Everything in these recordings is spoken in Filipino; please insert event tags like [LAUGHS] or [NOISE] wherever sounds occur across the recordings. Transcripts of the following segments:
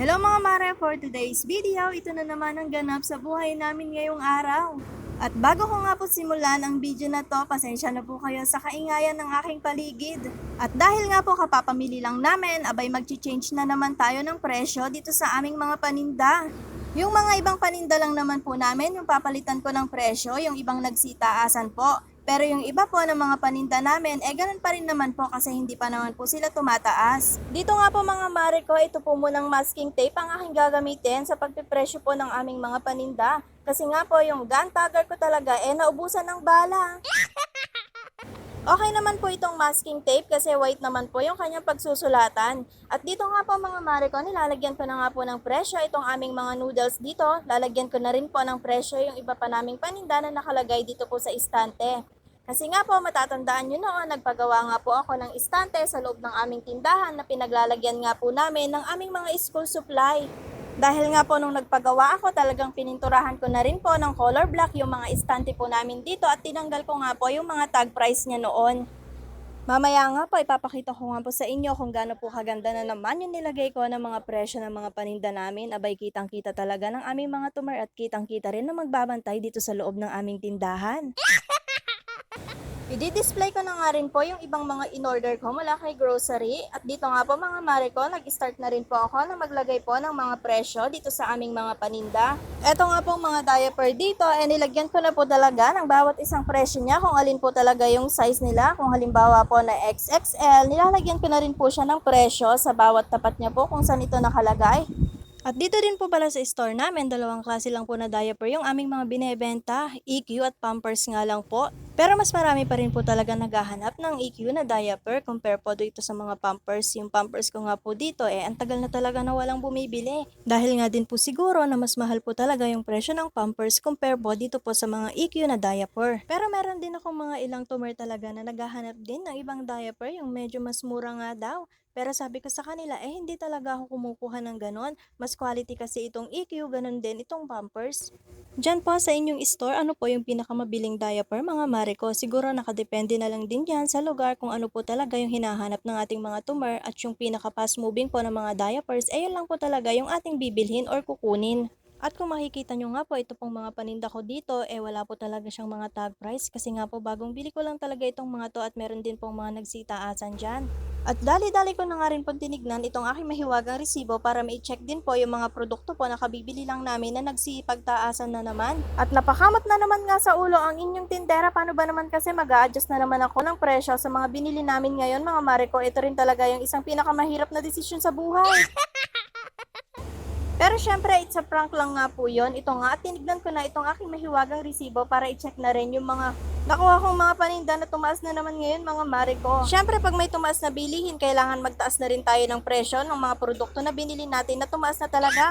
Hello mga mare, for today's video, ito na naman ang ganap sa buhay namin ngayong araw. At bago ko nga po simulan ang video na to, pasensya na po kayo sa kaingayan ng aking paligid. At dahil nga po kapapamili lang namin, abay mag-change na naman tayo ng presyo dito sa aming mga paninda. Yung mga ibang paninda lang naman po namin, yung papalitan ko ng presyo, yung ibang nagsitaasan po. Pero yung iba po ng mga paninda namin, eh ganun pa rin naman po kasi hindi pa naman po sila tumataas. Dito nga po mga mare ko, ito po munang masking tape ang aking gagamitin sa pagpipresyo po ng aming mga paninda. Kasi nga po yung gun tagger ko talaga, eh naubusan ng bala. [LAUGHS] Okay naman po itong masking tape kasi white naman po yung kanyang pagsusulatan. At dito nga po mga mare ko, nilalagyan ko na nga po ng presyo itong aming mga noodles dito. Lalagyan ko na rin po ng presyo yung iba pa naming paninda na nakalagay dito po sa istante. Kasi nga po, matatandaan nyo noon, nagpagawa nga po ako ng istante sa loob ng aming tindahan na pinaglalagyan nga po namin ng aming mga school supply. Dahil nga po nung nagpagawa ako, talagang pininturahan ko na rin po ng color black yung mga istante po namin dito at tinanggal ko nga po yung mga tag price niya noon. Mamaya nga po, ipapakita ko nga po sa inyo kung gaano po kaganda na naman yung nilagay ko ng mga presyo ng mga paninda namin. Abay, kitang-kita talaga ng aming mga tumer at kitang-kita rin na magbabantay dito sa loob ng aming tindahan. I-display ko na nga rin po yung ibang mga in-order ko mula kay grocery. At dito nga po mga mare ko, nag-start na rin po ako na maglagay po ng mga presyo dito sa aming mga paninda. Eto nga po mga diaper dito, eh nilagyan ko na po talaga ng bawat isang presyo niya kung alin po talaga yung size nila. Kung halimbawa po na XXL, nilalagyan ko na rin po siya ng presyo sa bawat tapat niya po kung saan ito nakalagay. At dito din po pala sa store namin, dalawang klase lang po na diaper yung aming mga binebenta, EQ at Pampers nga lang po. Pero mas marami pa rin po talaga naghahanap ng EQ na diaper compare po dito sa mga Pampers. Yung Pampers ko nga po dito eh, ang tagal na talaga na walang bumibili. Dahil nga din po siguro na mas mahal po talaga yung presyo ng Pampers compare po dito po sa mga EQ na diaper. Pero meron din akong mga ilang tumer talaga na naghahanap din ng ibang diaper, yung medyo mas mura nga daw. Pero sabi ko sa kanila, eh hindi talaga ako kumukuha ng ganon. Mas quality kasi itong EQ, ganon din itong Pampers. Diyan po sa inyong store, ano po yung pinakamabiling diaper mga mare ko? Siguro nakadepende na lang din yan sa lugar kung ano po talaga yung hinahanap ng ating mga tumer at yung pinaka fast moving po ng mga diapers, eh yun lang po talaga yung ating bibilhin or kukunin. At kung makikita nyo nga po, ito pong mga paninda ko dito, eh wala po talaga siyang mga tag price kasi nga po bagong bili ko lang talaga itong mga to at meron din pong mga nagsitaasan dyan. At dali-dali ko na nga rin po tinignan itong aking mahiwagang resibo para ma-check din po yung mga produkto po na kabibili lang namin na nagsipagtaasan na naman. At napakamot na naman nga sa ulo ang inyong tindera. Paano ba naman kasi mag adjust na naman ako ng presyo sa mga binili namin ngayon mga mare ko. Ito rin talaga yung isang pinakamahirap na desisyon sa buhay. Pero syempre, it's a prank lang nga po yun. Ito nga, tinignan ko na itong aking mahiwagang resibo para i-check na rin yung mga nakuha kong mga paninda na tumaas na naman ngayon mga mare ko. Syempre, pag may tumaas na bilihin, kailangan magtaas na rin tayo ng presyo ng mga produkto na binili natin na tumaas na talaga.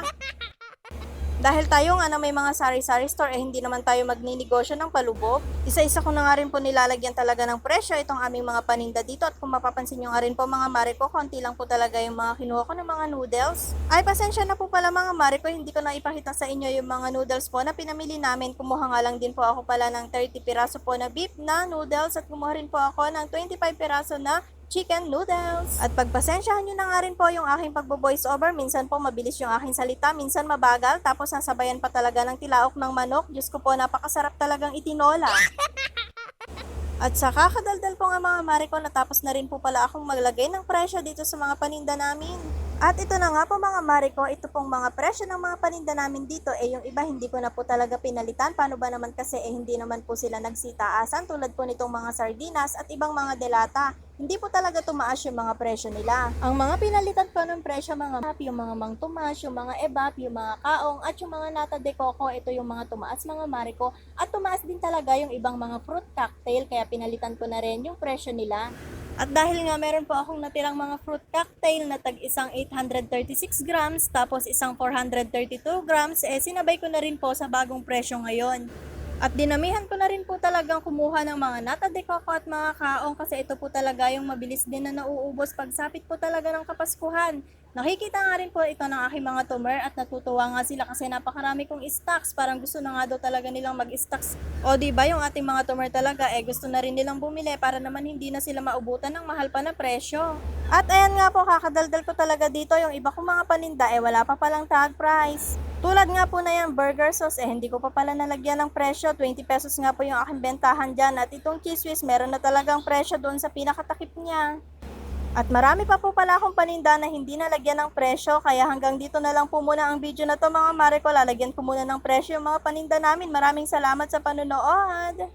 Dahil tayo nga na may mga sari-sari store, eh hindi naman tayo magninegosyo ng palubog. Isa-isa ko na nga rin po nilalagyan talaga ng presyo itong aming mga paninda dito. At kung mapapansin nyo nga rin po mga mare ko, konti lang po talaga yung mga kinuha ko ng mga noodles. Ay, pasensya na po pala mga mare ko, hindi ko na ipakita sa inyo yung mga noodles po na pinamili namin. Kumuha nga lang din po ako pala ng 30 piraso po na beef na noodles at kumuha rin po ako ng 25 piraso na chicken noodles. At pagpasensyahan nyo na nga rin po yung aking pagbo-voice over. Minsan po mabilis yung aking salita, minsan mabagal, tapos nasabayan pa talaga ng tilaok ng manok. Diyos ko po, napakasarap talagang itinola. [LAUGHS] At sa kakadaldal po nga mga mare ko, natapos na rin po pala akong maglagay ng presyo dito sa mga paninda namin. At ito na nga po mga mare ko, ito pong mga presyo ng mga paninda namin dito, eh yung iba hindi ko na po talaga pinalitan. Paano ba naman kasi eh hindi naman po sila nagsitaasan tulad po nitong mga sardinas at ibang mga delata. Hindi po talaga tumaas yung mga presyo nila. Ang mga pinalitan ko ng presyo mga map, yung mga mang tumas, yung mga ebap, yung mga kaong at yung mga nata de coco, ito yung mga tumaas mga mare ko. At tumaas din talaga yung ibang mga fruit cocktail kaya pinalitan ko na rin yung presyo nila. At dahil nga meron po akong natirang mga fruit cocktail na tag isang 836 grams tapos isang 432 grams, eh sinabay ko na rin po sa bagong presyo ngayon. At dinamihan ko na rin po talagang kumuha ng mga nata de coco at mga kaong kasi ito po talaga yung mabilis din na nauubos pagsapit po talaga ng kapaskuhan. Nakikita nga rin po ito ng aking mga tumer at natutuwa nga sila kasi napakarami kong stocks. Parang gusto na nga daw talaga nilang mag-stocks. O ba yung ating mga tumer talaga eh gusto na rin nilang bumili para naman hindi na sila maubutan ng mahal pa na presyo. At ayan nga po kakadaldal ko talaga dito yung iba kong mga paninda eh wala pa palang tag price. Tulad nga po na yung burger sauce eh hindi ko pa pala nalagyan ng presyo. 20 pesos nga po yung aking bentahan dyan at itong cheese whiz meron na talagang presyo doon sa pinakatakip niya. At marami pa po pala akong paninda na hindi nalagyan ng presyo, kaya hanggang dito na lang po muna ang video na to mga mare ko. Lalagyan ko muna ng presyo yung mga paninda namin. Maraming salamat sa panonood!